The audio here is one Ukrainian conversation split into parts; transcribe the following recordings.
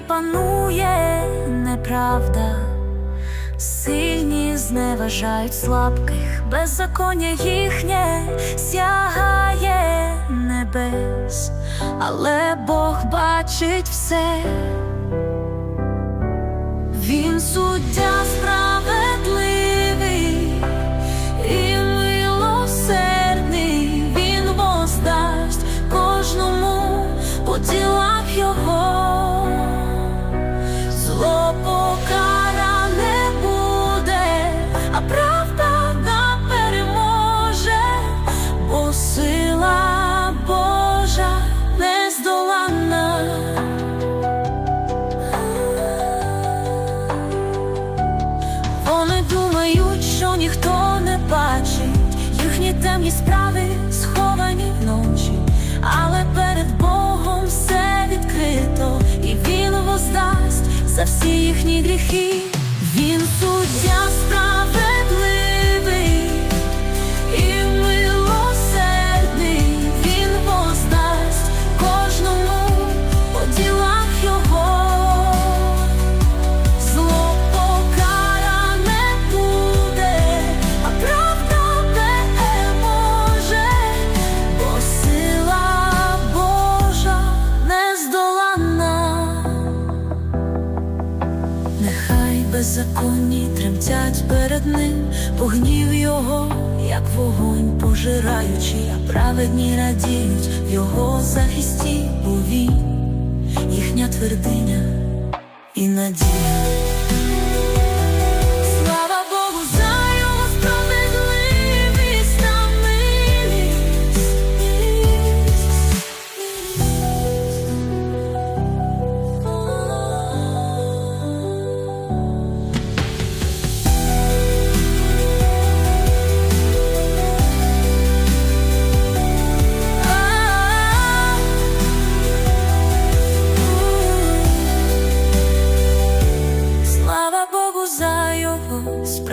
панує неправда, сильні зневажають слабких, беззаконня їхнє сягає небес, але Бог бачить все. Він суддя справедливий темні справи сховані вночі, але перед Богом все відкрито, і Він воздасть за всі їхні гріхи. Він суддя справедливий беззаконні тремтять перед ним, бо гнів його, як вогонь пожираючи, а праведні радіють його захисті, бо він їхня твердиня і надія.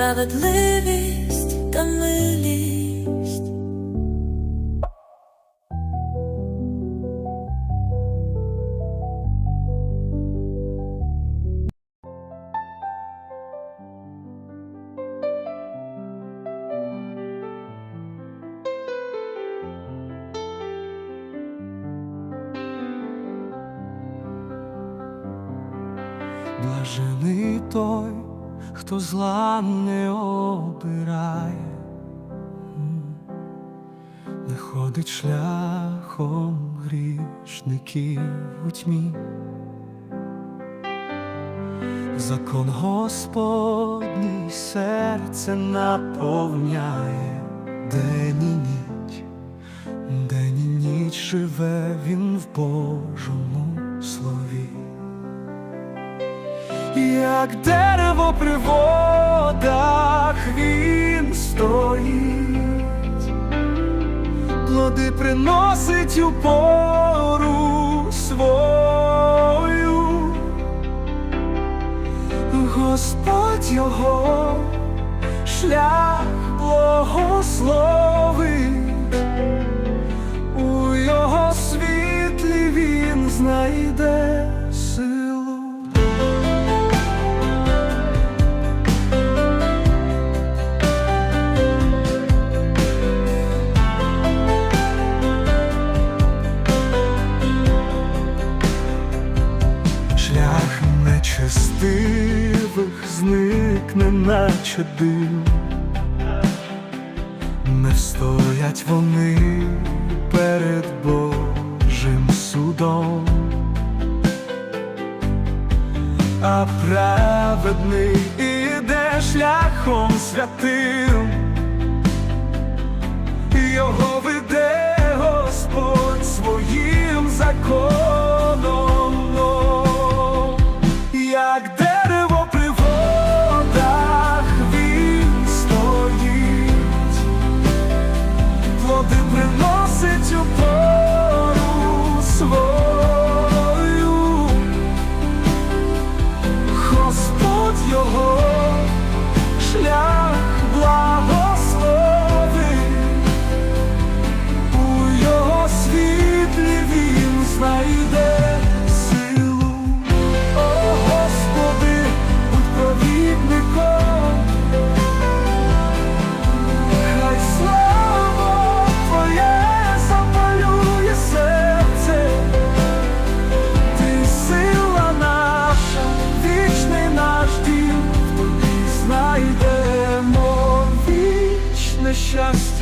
Справедливість та милість. Блажений той, хто зла не обирає, не ходить шляхом грішників у тьмі. Закон Господній серце наповняє. День і ніч, день і ніч живе він в Божому слові як дерево при водах він стоїть, плоди приносить у пору свою, Господь його шлях благословить, зникне, наче дим, не встоять вони перед Божим судом, а праведний іде шляхом святим, його веде Господь своїм законом,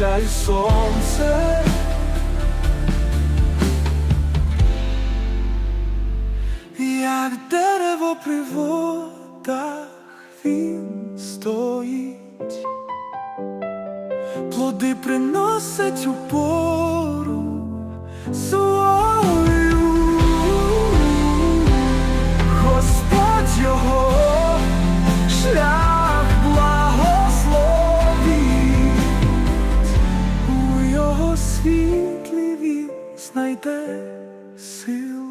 щастя й сонце. Як дерево при водах він стоїть, плоди приносить у пору він знайде силу.